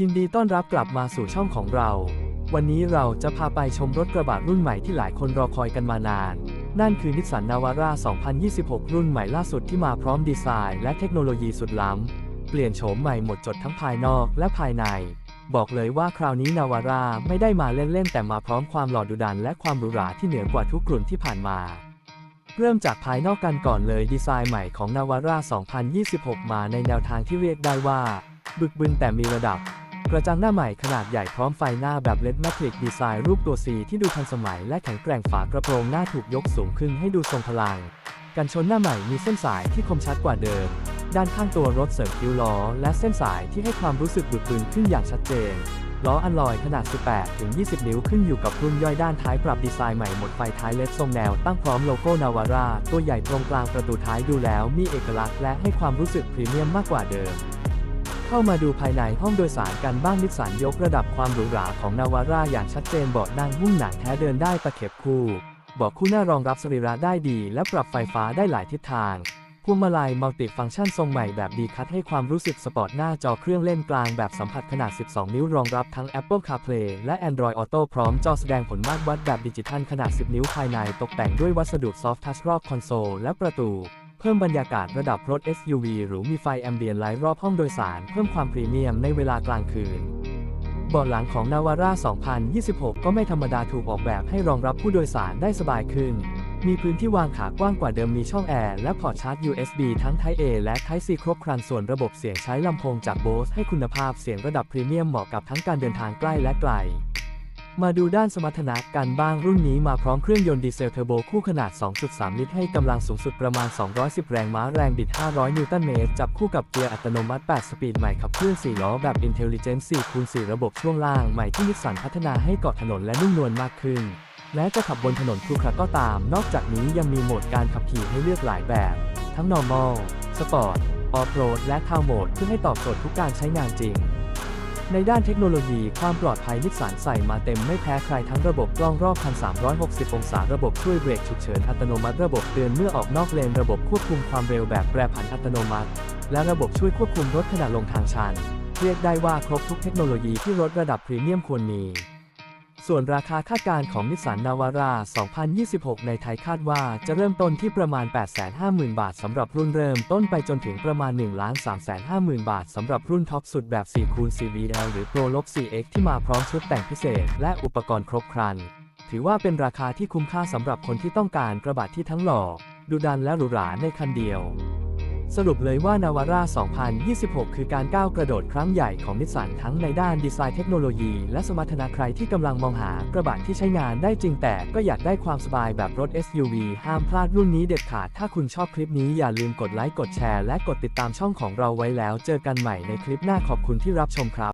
ยินดีต้อนรับกลับมาสู่ช่องของเรา วันนี้เราจะพาไปชมรถกระบะรุ่นใหม่ที่หลายคนรอคอยกันมานาน นั่นคือนิสสันนาวาร่า 2026 รุ่นใหม่ล่าสุดที่มาพร้อมดีไซน์และเทคโนโลยีสุดล้ำ เปลี่ยนโฉมใหม่หมดจดทั้งภายนอกและภายใน บอกเลยว่าคราวนี้นาวาร่าไม่ได้มาเล่นๆ แต่มาพร้อมความหล่อดุดันและความหรูหราที่เหนือกว่าทุกรุ่นที่ผ่านมาเริ่มจากภายนอกกันก่อนเลยดีไซน์ใหม่ของนาวาร่า 2026 มาในแนวทางที่เรียกได้ว่า บึกบึนแต่มีระดับ กระจังหน้าใหม่ขนาดใหญ่พร้อมไฟหน้าแบบเลดแมทริกดีไซน์รูปตัว C ที่ดูทันสมัยและแข็งแกร่งฝากระโปรงหน้าถูกยกสูงขึ้นให้ดูทรงพลัง กันชนหน้าใหม่มีเส้นสายที่คมชัดกว่าเดิม ด้านข้างตัวรถเสริมคิ้วล้อ และเส้นสายที่ให้ความรู้สึกบึกบึนขึ้นอย่างชัดเจน ล้ออัลลอยขนาด 18 ถึง 20 นิ้วขึ้นอยู่กับรุ่นย่อยด้านท้ายปรับดีไซน์ใหม่หมดไฟท้ายเล็ดทรงแนวตั้งพร้อมโลโก้นาวาร่าตัวใหญ่ตรงกลางประตูท้ายดูแล้วมีเอกลักษณ์และให้ความรู้สึกพรีเมียมมากกว่าเดิม เข้ามาดูภายในห้องโดยสารกันบ้างนิสสันยกระดับความหรูหราของนาวาร่าอย่างชัดเจนเบาะนั่งหุ้มหนังแท้เดินได้ตะเข็บคู่เบาะคู่หน้ารองรับสรีระได้ดี และปรับไฟฟ้าได้หลายทิศทางพวงมาลัยมัลติฟังก์ชันทรงใหม่แบบดีคัทให้ความรู้สึกสปอร์ตหน้าจอเครื่องเล่นกลางแบบสัมผัสขนาด 12 นิ้วรองรับทั้ง Apple CarPlay และ Android Auto พร้อมจอแสดงผลมาตรวัดแบบดิจิทัลขนาด 10 นิ้วภายในตกแต่งด้วยวัสดุซอฟทัชรอบคอนโซลและประตู พิ่มบรรยากาศระดับรถ SUV หรูมีไฟแอมเบียนไลท์รอบห้องโดยสาร เพิ่มความพรีเมียมในเวลากลางคืนเบาะหลังของ Navara 2026 ก็ไม่ธรรมดาถูกออกแบบให้รองรับผู้โดยสารได้สบายขึ้น มีพื้นที่วางขากว้างกว่าเดิมมีช่องแอร์และพอร์ตชาร์จ USB ทั้ง Type A และ Type C ครบครันส่วนระบบเสียงใช้ลำโพงจาก Bose ให้คุณภาพเสียงระดับพรีเมียมเหมาะกับทั้งการเดินทางใกล้และไกล มาดูด้านสมรรถนะกันบ้างรุ่นนี้มาพร้อมเครื่องยนต์ดีเซลเทอร์โบคู่ขนาด 2.3 ลิตร ให้กำลังสูงสุดประมาณ 210 แรงม้าแรงบิด 500 นิวตันเมตร จับคู่กับเกียร์อัตโนมัติ 8 สปีดใหม่ขับเคลื่อน 4 ล้อแบบ Intelligent 4คูณ4ระบบช่วงล่างใหม่ที่นิสสันพัฒนาให้เกาะถนนและนุ่มนวลมากขึ้นแม้จะขับบนถนนครุขระก็ตาม นอกจากนี้ยังมีโหมดการขับขี่ให้เลือกหลายแบบ ทั้ง normal sport off road และ town mode เพื่อให้ตอบโจทย์ทุกการใช้งานจริง ในด้านเทคโนโลยีความปลอดภัยนิสสันใส่มาเต็มไม่แพ้ใครทั้งระบบกล้องรอบคัน 360 องศา ระบบช่วยเบรกฉุกเฉินอัตโนมัติ ระบบเตือนเมื่อออกนอกเลน ระบบควบคุมความเร็วแบบแปรผันอัตโนมัติ และระบบช่วยควบคุมรถขณะลงทางชัน เรียกได้ว่าครบทุกเทคโนโลยีที่รถระดับพรีเมียมควรมี ส่วนราคาคาดการณ์ของนิสสันนาวาร่า 2026 ในไทยคาดว่าจะเริ่มต้นที่ประมาณ 850,000 บาทสำหรับรุ่นเริ่มต้นไปจนถึงประมาณ 1,350,000 บาทสำหรับรุ่นท็อปสุดแบบ4คูณ 4VL หรือ Pro ลบ 4X ที่มาพร้อมชุดแต่งพิเศษ และอุปกรณ์ครบครัน ถือว่าเป็นราคาที่คุ้มค่าสำหรับคนที่ต้องการกระบะที่ทั้งหล่อดุดันและหรูหราในคันเดียว สรุปเลยว่านาวาร่า 2026 คือการก้าวกระโดดครั้งใหญ่ของนิสสันทั้งในด้านดีไซน์เทคโนโลยี และสมรรถนะใครที่กำลังมองหากระบะที่ใช้งานได้จริงแต่ก็อยากได้ความสบายแบบรถ SUV ห้ามพลาดรุ่นนี้เด็ดขาด ถ้าคุณชอบคลิปนี้อย่าลืมกดไลค์ กดแชร์ และกดติดตามช่องของเราไว้แล้ว เจอกันใหม่ในคลิปหน้าขอบคุณที่รับชมครับ